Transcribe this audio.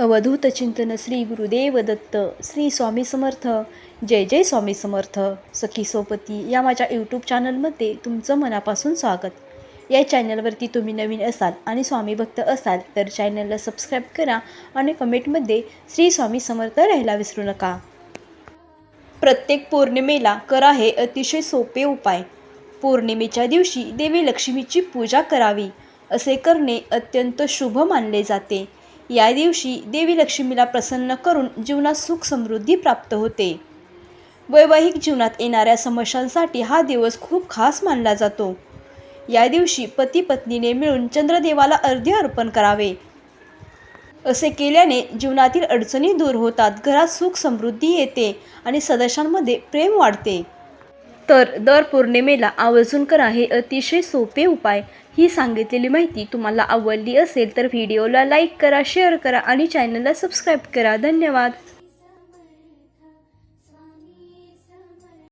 अवधूत चिंतन श्री गुरुदेव दत्त श्री स्वामी समर्थ. जय जय स्वामी समर्थ. सखी सोपती या माझ्या यूट्यूब चॅनलमध्ये तुमचं मनापासून स्वागत. या चॅनलवरती तुम्ही नवीन असाल आणि स्वामी भक्त असाल तर चॅनलला सबस्क्राईब करा आणि कमेंटमध्ये श्री स्वामी समर्थ राहायला विसरू नका. प्रत्येक पौर्णिमेला करा हे अतिशय सोपे उपाय. पौर्णिमेच्या दिवशी देवी लक्ष्मीची पूजा करावी. असे करणे अत्यंत शुभ मानले जाते. या दिवशी देवी लक्ष्मीला प्रसन्न करून जीवनात सुख समृद्धी प्राप्त होते. वैवाहिक जीवनात येणाऱ्या समस्यांसाठी हा दिवस खूप खास मानला जातो. या दिवशी पती पत्नीने मिळून चंद्रदेवाला अर्ध्य अर्पण करावे. असे केल्याने जीवनातील अडचणी दूर होतात घरात सुख समृद्धी येते आणि सदस्यांमध्ये प्रेम वाढते. तर दर पौर्णिमेला आवर्जून करा हे अतिशय सोपे उपाय. ही सांगितलेली माहिती तुम्हाला आवडली असेल तर व्हिडिओला लाईक करा शेअर करा आणि चॅनलला सबस्क्राईब करा. धन्यवाद.